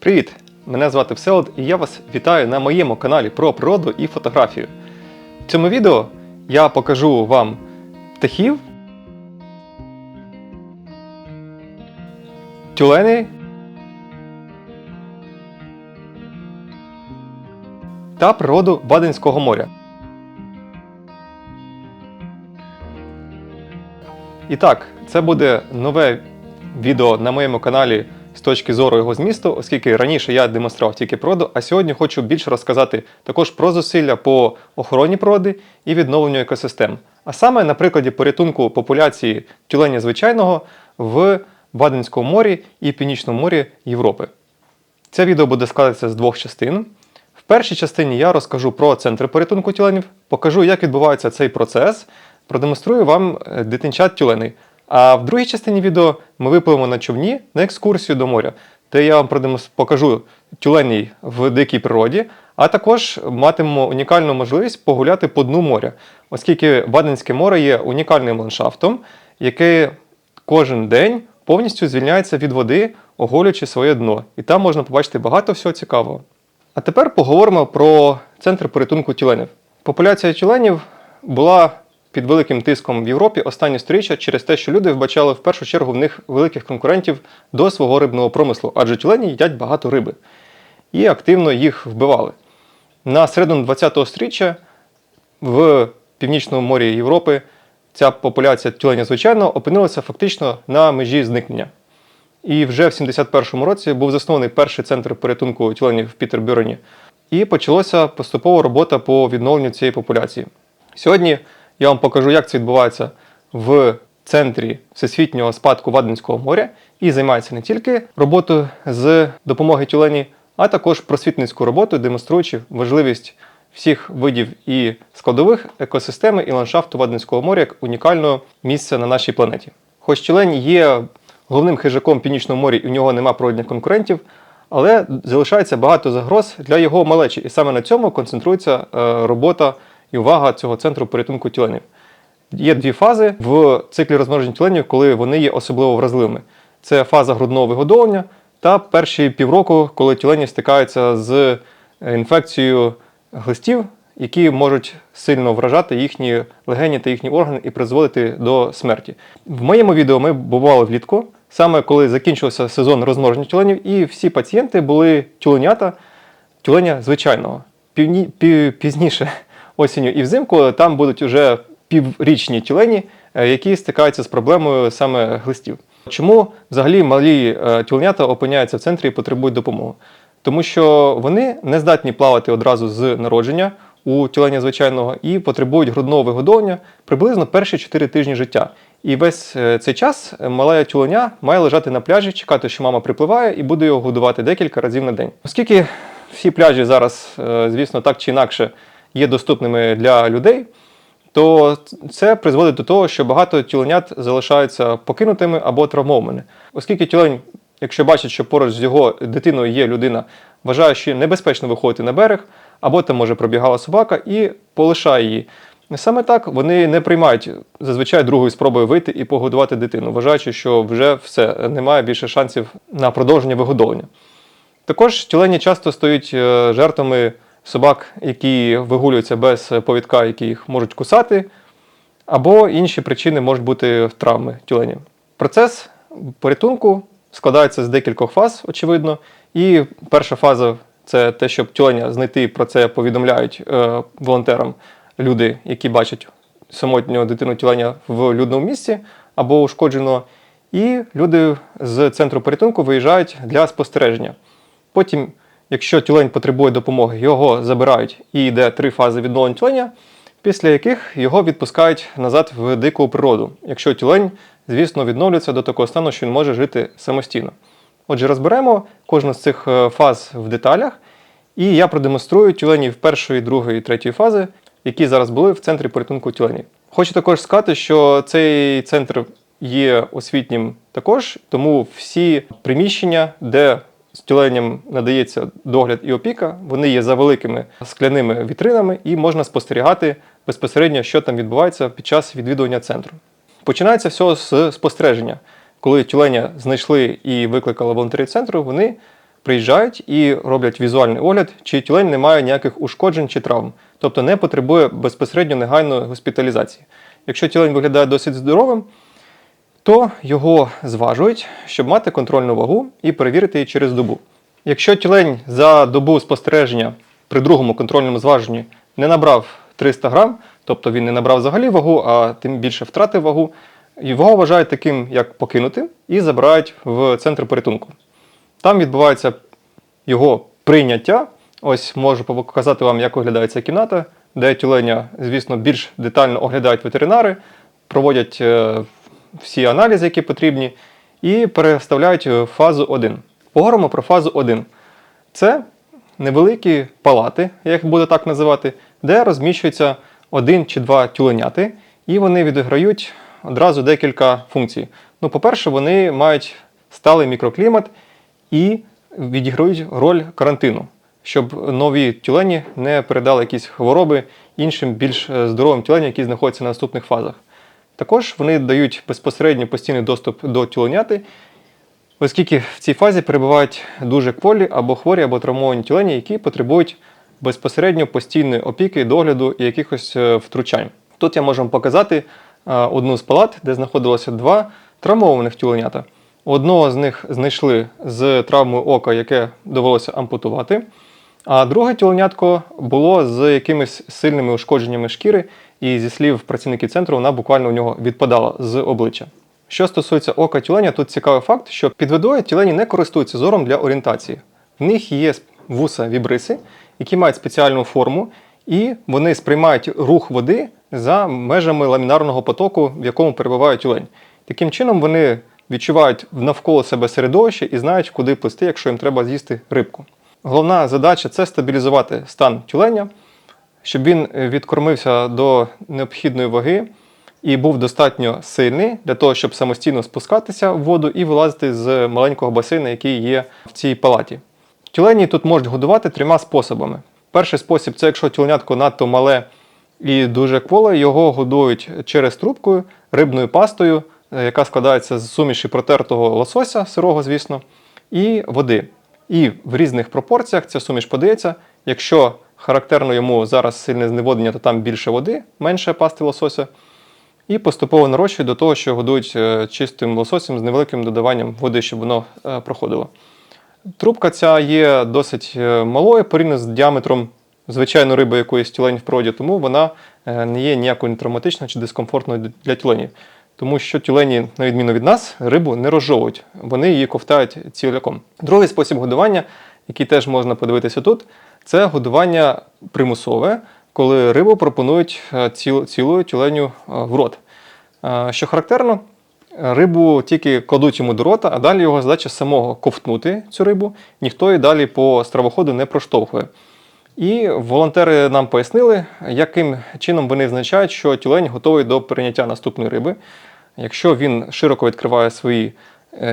Привіт! Мене звати Всеволод і я вас вітаю на моєму каналі про природу і фотографію. В цьому відео я покажу вам птахів, тюлени та природу Баденського моря. І так, це буде нове відео на моєму каналі з точки зору його змісту, оскільки раніше я демонстрував тільки природу, а сьогодні хочу більше розказати також про зусилля по охороні природи і відновленню екосистем. А саме на прикладі порятунку популяції тюленя звичайного в Баденському морі і Північному морі Європи. Це відео буде складатися з двох частин. В першій частині я розкажу про центри порятунку тюленів, покажу, як відбувається цей процес, продемонструю вам е, дитинчат тюленей. А в другій частині відео ми випливемо на човні на екскурсію до моря, де я вам покажу тюленей в дикій природі, а також матимемо унікальну можливість погуляти по дну моря, оскільки Баденське море є унікальним ландшафтом, яке кожен день повністю звільняється від води, оголюючи своє дно. І там можна побачити багато всього цікавого. А тепер поговоримо про центр порятунку тюленів. Популяція тюленів була під великим тиском в Європі останні сторіччя через те, що люди вбачали в першу чергу в них великих конкурентів до свого рибного промислу, адже тюлені їдять багато риби і активно їх вбивали. На середину 20-го сторіччя в північному морі Європи ця популяція тюленя звичайно опинилася фактично на межі зникнення. І вже в 71-му році був заснований перший центр порятунку тюленів в Пітербюрені. І почалася поступова робота по відновленню цієї популяції. Сьогодні я вам покажу, як це відбувається в центрі всесвітнього спадку Ваденського моря і займається не тільки роботою з допомоги тюлені, а також просвітницьку роботу, демонструючи важливість всіх видів і складових екосистеми і ландшафту Ваденського моря як унікального місця на нашій планеті. Хоч тюлень є головним хижаком в Північному морі і в нього нема природних конкурентів, але залишається багато загроз для його малечі. І саме на цьому концентрується е, робота і увага цього центру порятунку тюленів. Є дві фази в циклі розмноження тюленів, коли вони є особливо вразливими. Це фаза грудного вигодовування та перші півроку, коли тюлені стикаються з е, інфекцією глистів, які можуть сильно вражати їхні легені та їхні органи і призводити до смерті. В моєму відео ми бували влітку, саме коли закінчився сезон розмноження тюленів, і всі пацієнти були тюленята тюленя звичайного. Пізніше осінню і взимку там будуть вже піврічні тюлені, е, які стикаються з проблемою саме глистів. Чому взагалі малі е, тюленята опиняються в центрі і потребують допомоги? Тому що вони не здатні плавати одразу з народження у тюленя звичайного і потребують грудного вигодовування приблизно перші 4 тижні життя. І весь е, цей час мале тюленя має лежати на пляжі, чекати, що мама припливає, і буде його годувати декілька разів на день. Оскільки всі пляжі зараз, звісно, так чи інакше є доступними для людей, то це призводить до того, що багато тюленят залишаються покинутими або травмованими. Оскільки тюлень, якщо бачить, що поруч з його дитиною є людина, вважає, що небезпечно виходити на берег, або там може пробігала собака і полишає її. Саме так вони не приймають зазвичай другої спробою вийти і погодувати дитину, вважаючи, що вже все немає більше шансів на продовження вигодовування. Також тюлені часто стають е, жертвами собак, які вигулюються без повідка, які їх можуть кусати, або інші причини можуть бути травми тюленів. Процес порятунку складається з декількох фаз, очевидно. І перша фаза це те, щоб тюленя знайти про це повідомляють е, волонтерам люди, які бачать самотнього дитину тюленя в людному місці або ушкодженого. І люди з центру порятунку виїжджають для спостереження. Потім, якщо тюлень потребує допомоги, його забирають і йде три фази відновлення тюленя, після яких його відпускають назад в дику природу, якщо тюлень, звісно, відновлюється до такого стану, що він може жити самостійно. Отже, розберемо кожну з цих е, фаз в деталях, і я продемонструю тюленів першої, другої третьої фази, які зараз були в центрі порятунку тюленів. Хочу також сказати, що цей центр є освітнім також, тому всі приміщення, де тюленям надається догляд і опіка, вони є за великими скляними вітринами і можна спостерігати безпосередньо, що там відбувається під час відвідування центру. Починається все з спостереження. Коли тюленя знайшли і викликали волонтерів центру, вони приїжджають і роблять візуальний огляд, чи тюлень не має ніяких ушкоджень чи травм, тобто не потребує безпосередньо негайної госпіталізації. Якщо тюлень виглядає досить здоровим, то його зважують, щоб мати контрольну вагу і перевірити її через добу. Якщо тюлень за добу спостереження при другому контрольному зваженні не набрав 300 грам, тобто він не набрав взагалі вагу, а тим більше втратив вагу, його вважають таким, як покинутим, і забирають в центр порятунку. Там відбувається його прийняття. Ось можу показати вам, як виглядає ця кімната, де тюленя, звісно, більш детально оглядають ветеринари, проводять е, всі аналізи, які потрібні, і переставляють в фазу 1. Поговоримо про фазу 1. Це невеликі палати, я їх буду так називати, де розміщується один чи два тюленяти, і вони відіграють одразу декілька функцій. Ну, по-перше, вони мають сталий мікроклімат і відіграють роль карантину, щоб нові тюлені не передали якісь хвороби іншим більш е, здоровим тюленям, які знаходяться на наступних фазах. Також вони дають безпосередньо постійний доступ до тюленяти, оскільки в цій фазі перебувають дуже кволі або хворі, або травмовані тюлені, які потребують безпосередньо постійної опіки, догляду і якихось е, втручань. Тут я можу вам показати е, одну з палат, де знаходилося два травмованих тюленята. Одного з них знайшли з травмою ока, яке довелося ампутувати. А друге тюленятко було з якимись сильними ушкодженнями шкіри, і зі слів працівників центру, вона буквально у нього відпадала з обличчя. Що стосується ока тюленя, тут цікавий факт, що під водою тюлені не користуються зором для орієнтації. В них є вуса вібриси, які мають спеціальну форму, і вони сприймають рух води за межами ламінарного потоку, в якому перебуває тюлень. Таким чином вони відчувають навколо себе середовище і знають, куди плисти, якщо їм треба з'їсти рибку. Головна задача це стабілізувати стан тюленя, щоб він відкормився до необхідної ваги і був достатньо сильний для того, щоб самостійно спускатися в воду і вилазити з маленького басейну, який є в цій палаті. Тюлені тут можуть годувати трьома способами. Перший спосіб це якщо тюленятко надто мале і дуже кволе, його годують через трубку рибною пастою, е, яка складається з суміші протертого лосося, сирого, звісно, і води. І в різних пропорціях ця суміш подається. Якщо характерно йому зараз сильне зневоднення, то там більше води, менше пасти лосося. І поступово нарощують до того, що годують е, чистим лососем з невеликим додаванням води, щоб воно е, проходило. Трубка ця є досить е, малою порівняно з діаметром звичайної риби якоїсь тюлень в проді, тому вона не є ніякою травматичною чи дискомфортною для тюленів. Тому що тюлені, на відміну від нас, рибу не розжовують, вони її ковтають ціляком. Другий спосіб годування, який теж можна подивитися тут, це годування примусове, коли рибу пропонують е, ціл, цілою тюленю е, в рот. Е, Що характерно, рибу тільки кладуть йому до рота, а далі його задача самого ковтнути цю рибу, ніхто її далі по стравоходу не проштовхує. І волонтери нам пояснили, яким чином вони визначають, що тюлень готовий до прийняття наступної риби. Якщо він широко відкриває свої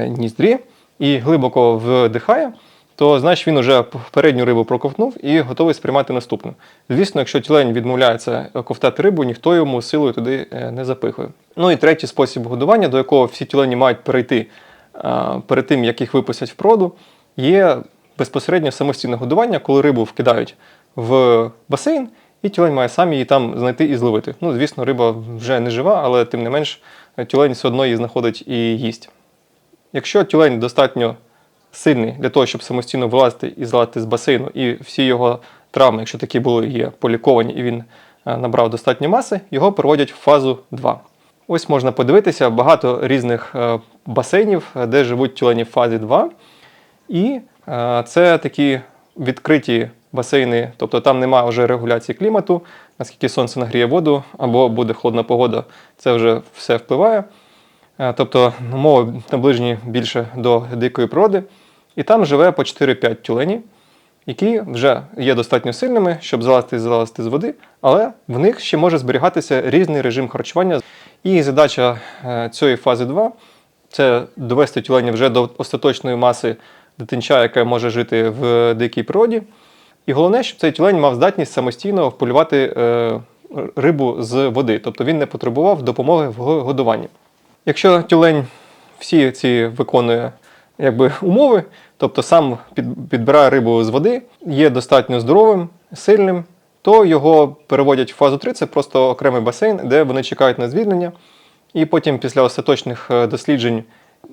ніздрі і глибоко вдихає, то значить він вже передню рибу проковтнув і готовий сприймати наступну. Звісно, якщо тюлень відмовляється ковтати рибу, ніхто йому силою туди е, не запихує. Ну і третій спосіб годування, до якого всі тюлені мають перейти е, перед тим, як їх випустять в проду, є безпосередньо самостійне годування, коли рибу вкидають в басейн, і тюлень має сам її там знайти і зловити. Ну, звісно, риба вже не жива, але тим не менш тюлень все одно її знаходить і їсть. Якщо тюлень достатньо сильний для того, щоб самостійно вилазити і злазити з басейну, і всі його травми, якщо такі були, є поліковані, і він е, набрав достатньо маси, його проводять в фазу 2. Ось можна подивитися багато різних е, басейнів, е, де живуть тюлені в фазі 2. І це такі відкриті басейни, тобто там немає вже регуляції клімату, наскільки сонце нагріє воду або буде холодна погода, це вже все впливає. Тобто умови наближені більше до дикої природи. І там живе по 4-5 тюленів, які вже є достатньо сильними, щоб залазити і залазити з води, але в них ще може зберігатися різний режим харчування. І задача е, цієї фази 2 це довести тюленів вже до остаточної маси дитинча, яка може жити в дикій природі. І головне, щоб цей тюлень мав здатність самостійно вполювати е, рибу з води, тобто він не потребував допомоги в годуванні. Якщо тюлень всі ці виконує якби, умови, тобто сам підбирає рибу з води, є достатньо здоровим, сильним, то його переводять в фазу 3, це просто окремий басейн, де вони чекають на звільнення. І потім, після остаточних е, досліджень,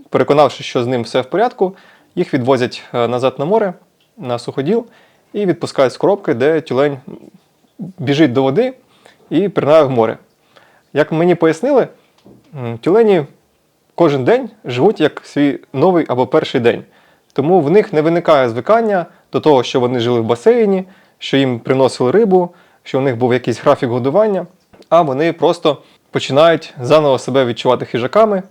переконавшись, що з ним все в порядку, їх відвозять е, назад на море, на суходіл і відпускають з коробки, де тюлень біжить до води і пірнає в море. Як мені пояснили, тюлені кожен день живуть як свій новий або перший день. Тому в них не виникає звикання до того, що вони жили в басейні, що їм приносили рибу, що у них був якийсь графік годування, а вони просто починають заново себе відчувати хижаками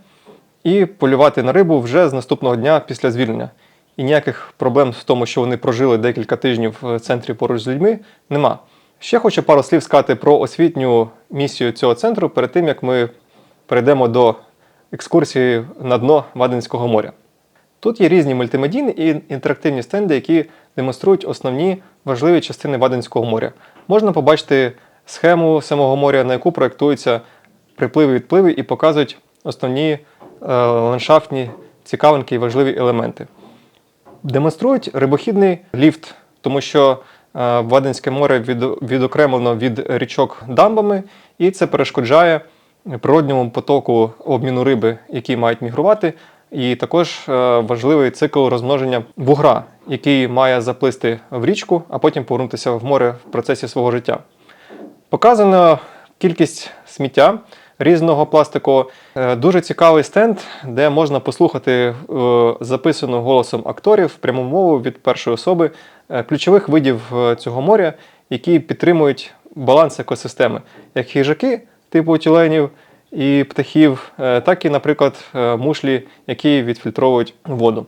і полювати на рибу вже з наступного дня після звільнення. І ніяких проблем в тому, що вони прожили декілька тижнів в центрі поруч з людьми, нема. Ще хочу пару слів сказати про освітню місію цього центру перед тим, як ми перейдемо до екскурсії на дно Ваденського моря. Тут є різні мультимедійні і інтерактивні стенди, які демонструють основні важливі частини Ваденського моря. Можна побачити схему самого моря, на яку проєктуються припливи відпливи і показують основні е, ландшафтні цікавинки і важливі елементи. Демонструють рибохідний ліфт, тому що е, Ваденське море від, відокремлено від річок дамбами, і це перешкоджає природньому потоку обміну риби, які мають мігрувати. І також е, важливий цикл розмноження вугра, який має заплисти в річку, а потім повернутися в море в процесі свого життя. Показано кількість сміття різного пластику. Е, Дуже цікавий стенд, де можна послухати е, записану голосом акторів пряму мову від першої особи ключових видів цього моря, які підтримують баланс екосистеми, як хижаки, типу тюленів і птахів, е, так і, наприклад, е, мушлі, які відфільтровують воду.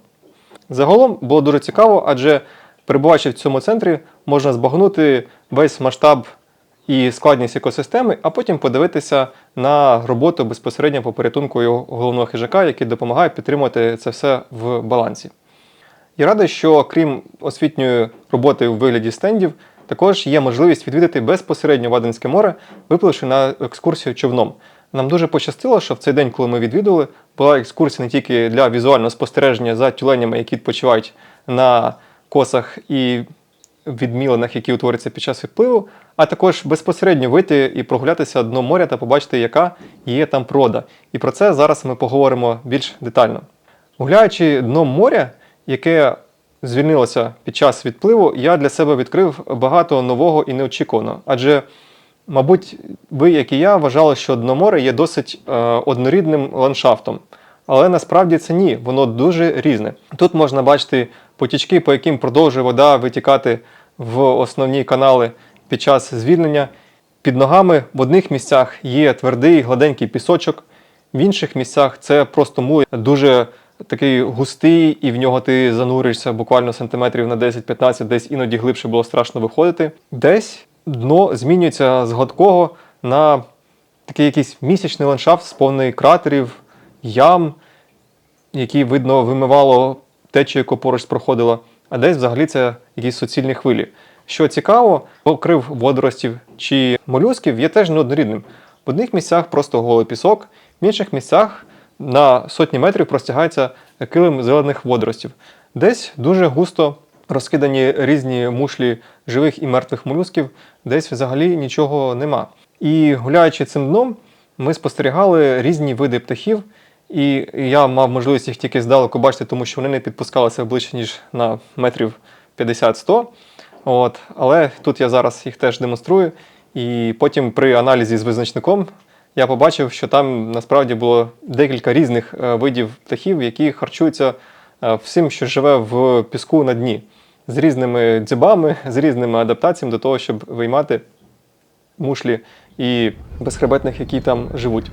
Загалом було дуже цікаво, адже перебуваючи в цьому центрі, можна збагнути весь масштаб і складність екосистеми, а потім подивитися на роботу безпосередньо по порятунку його головного хижака, який допомагає підтримувати це все в балансі. Я радий, що крім освітньої роботи у вигляді стендів, також є можливість відвідати безпосередньо Ваденське море, випливши на екскурсію човном. Нам дуже пощастило, що в цей день, коли ми відвідували, була екскурсія не тільки для візуального спостереження за тюленями, які відпочивають на косах і відмілинах, які утворюються під час відпливу, а також безпосередньо вийти і прогулятися дно моря та побачити, яка є там природа. І про це зараз ми поговоримо більш детально. Гуляючи дном моря, яке звільнилося під час відпливу, я для себе відкрив багато нового і неочікуваного. Адже, мабуть, ви, як і я, вважали, що Дноморе є досить е, однорідним ландшафтом. Але насправді це ні, воно дуже різне. Тут можна бачити потічки, по яким продовжує вода витікати в основні канали під час звільнення. Під ногами в одних місцях є твердий гладенький пісочок, в інших місцях це просто мул дуже такий густий, і в нього ти зануришся буквально сантиметрів на 10-15, десь іноді глибше було страшно виходити. Десь дно змінюється з гладкого на такий якийсь місячний ландшафт, сповнений кратерів, ям, які, видно, вимивало течію, яку поруч проходила, а десь взагалі це якісь суцільні хвилі. Що цікаво, покрив водоростів чи молюсків є теж неоднорідним. В одних місцях просто голий пісок, в інших місцях на сотні метрів простягається килим зелених водоростів. Десь дуже густо розкидані різні мушлі живих і мертвих молюсків, десь взагалі нічого нема. І гуляючи цим дном, ми спостерігали різні види птахів, і я мав можливість їх тільки здалеку бачити, тому що вони не підпускалися ближче, ніж на метрів 50-100. От, але тут я зараз їх теж демонструю. І потім при аналізі з визначником я побачив, що там насправді було декілька різних е, видів птахів, які харчуються е, всім, що живе в піску на дні, з різними дзьобами, з різними адаптаціями до того, щоб виймати мушлі і безхребетних, які там живуть.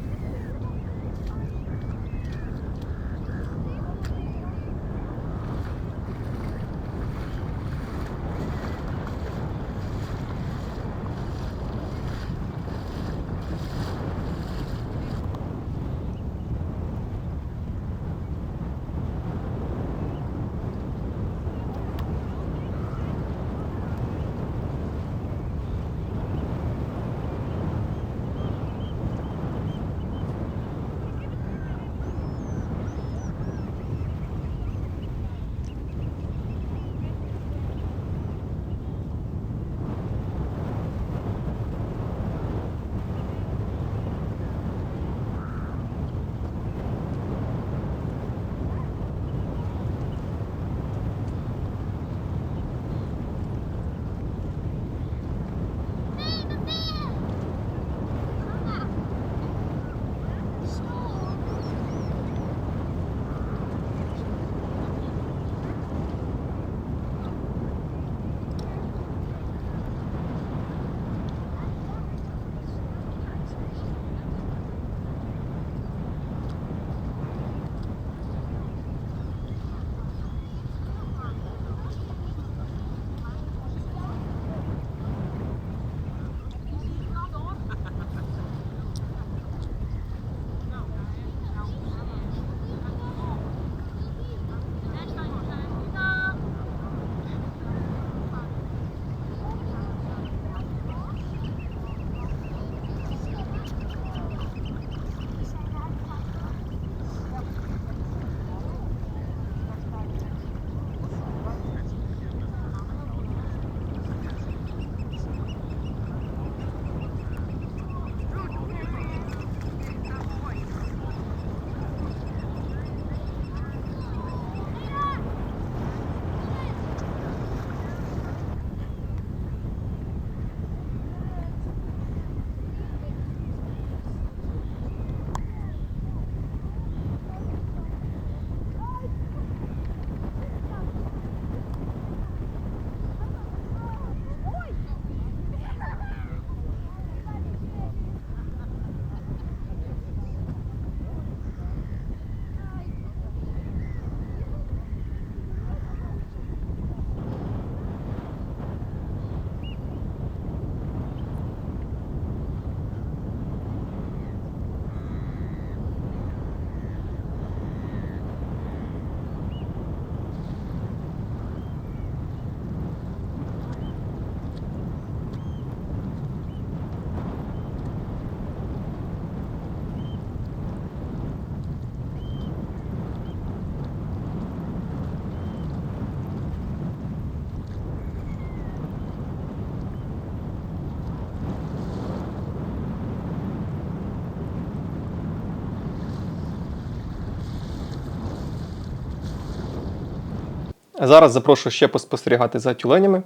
Зараз запрошую ще поспостерігати за тюленями.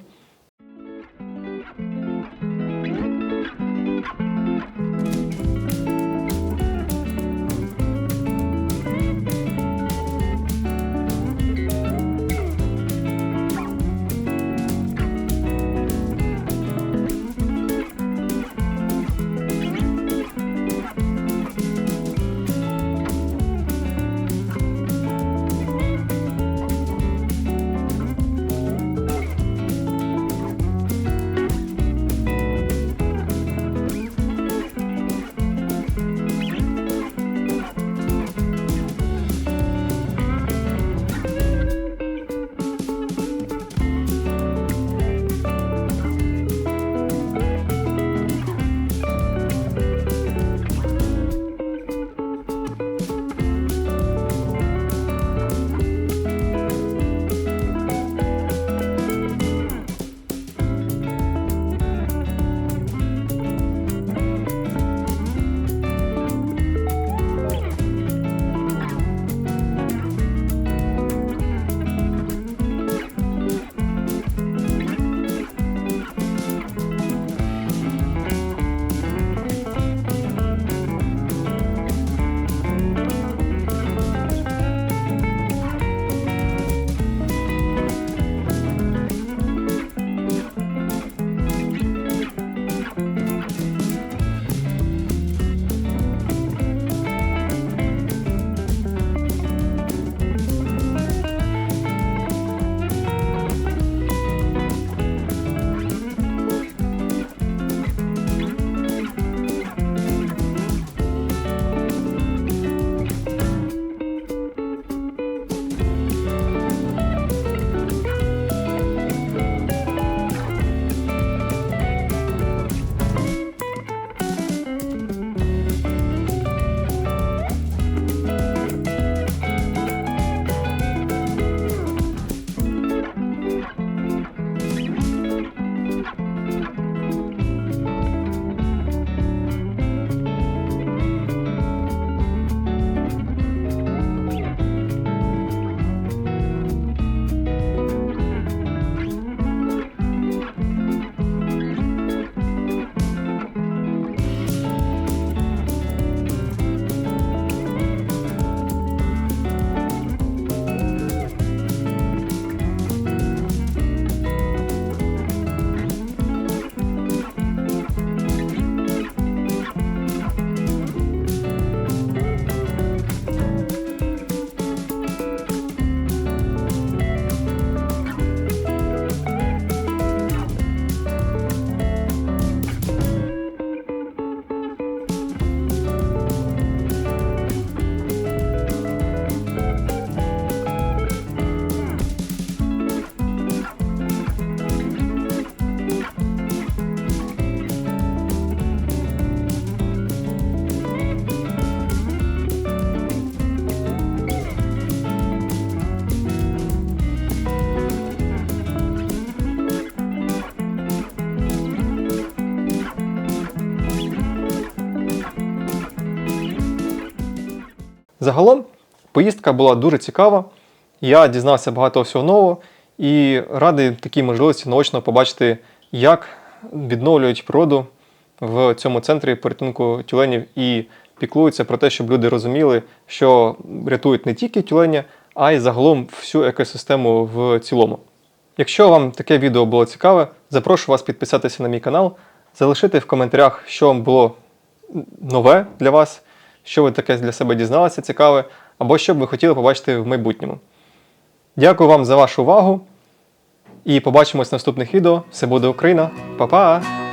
Загалом поїздка була дуже цікава. Я дізнався багато всього нового і радий такій можливості наочно побачити, як відновлюють природу в цьому центрі порятунку тюленів і піклуються про те, щоб люди розуміли, що рятують не тільки тюленя, а й загалом всю екосистему в цілому. Якщо вам таке відео було цікаве, запрошую вас підписатися на мій канал, залишити в коментарях, що вам було нове для вас, що ви таке для себе дізналися цікаве, або що б ви хотіли побачити в майбутньому. Дякую вам за вашу увагу і побачимось в наступних відео. Все буде Україна. Па-па!